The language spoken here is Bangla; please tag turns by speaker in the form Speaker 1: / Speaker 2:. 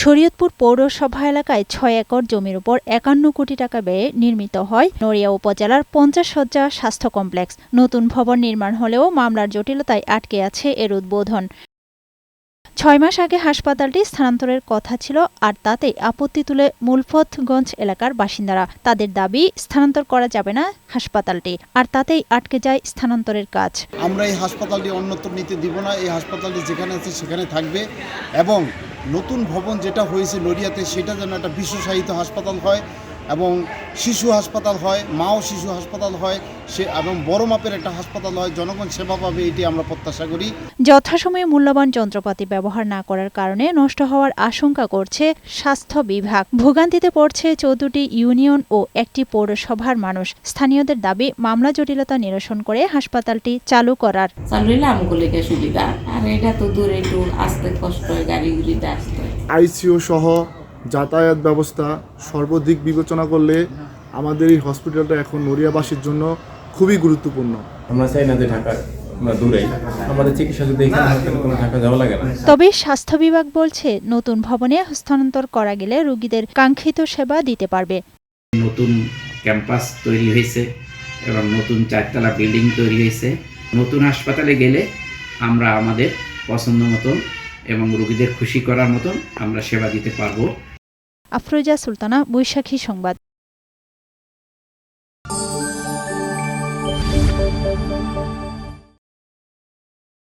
Speaker 1: শরীয়তপুর পৌরসভা এলাকায় ছয় একর জমির উপর একান্ন কোটি টাকা ব্যয়ে নির্মিত হয়। নড়িয়া উপজেলার পঞ্চাশ শয্যা স্বাস্থ্য কমপ্লেক্স। নতুন ভবন নির্মাণ হলেও মামলার জটিলতায় আটকে আছে এর উদ্বোধন। ছয় মাস আগে হাসপাতালটি স্থানান্তরের কথা ছিল আর তাতে আপত্তি তুলে মুলফতগঞ্জ এলাকার বাসিন্দারা। তাদের দাবি, স্থানান্তর করা যাবে না হাসপাতালটি, আর তাতেই আটকে যায় স্থানান্তরের কাজ।
Speaker 2: আমরা এই হাসপাতালটি অন্যত্র নিতে দিব না। এই হাসপাতালটি যেখানে আছে সেখানে থাকবে এবং নতুন ভবন যেটা হয়েছে নড়িয়াতে সেটা যেন একটা বিশ্বসাহিত হাসপাতাল হয় এবং শিশু হাসপাতাল হয় মাও শিশু হাসপাতাল হয় সে এবং বড় মাপের একটা হাসপাতাল হয় জনগণ সেবা পাবে এটি আমরা প্রত্যাশা করি।
Speaker 1: যথাসময়ে মূল্যবান যন্ত্রপাতি ব্যবহার না করার কারণে নষ্ট হওয়ার আশঙ্কা করছে স্বাস্থ্য বিভাগ। ভোগান্তিতে পড়ছে চৌদ্দটি ইউনিয়ন ও একটি পৌরসভার মানুষ। স্থানীয়দের দাবি মামলা জটিলতা নিরসন করে হাসপাতালটি চালু করার।
Speaker 3: সুবিধা। আর এটা তো দূরে একটু আসতে কষ্ট হয় আসতে হয়।
Speaker 4: আইসিইউ সহ যাতায়াত ব্যবস্থা সর্বদিক বিবেচনা করলে আমাদের এই হসপিটালটা এখন নড়িয়াবাসীর জন্য খুবই গুরুত্বপূর্ণ।
Speaker 5: আমরা চাই না যে ঢাকা আমরা দূরে আমাদের চিকিৎসা যদি এখানে তাহলে কোনো ঢাকা যাওয়া লাগে না।
Speaker 1: তবে স্বাস্থ্য বিভাগ বলছে নতুন ভবনে হস্তান্তর করা গেলে রোগীদের কাঙ্ক্ষিত সেবা দিতে পারবে।
Speaker 6: নতুন ক্যাম্পাস তৈরি হয়েছে এবং নতুন চারতলা বিল্ডিং তৈরি হয়েছে। নতুন হাসপাতালে গেলে আমরা আমাদের পছন্দ মতন এবং রোগীদের খুশি করার মতন আমরা সেবা দিতে পারব।
Speaker 1: আফরোজা সুলতানা, বৈশাখী সংবাদ।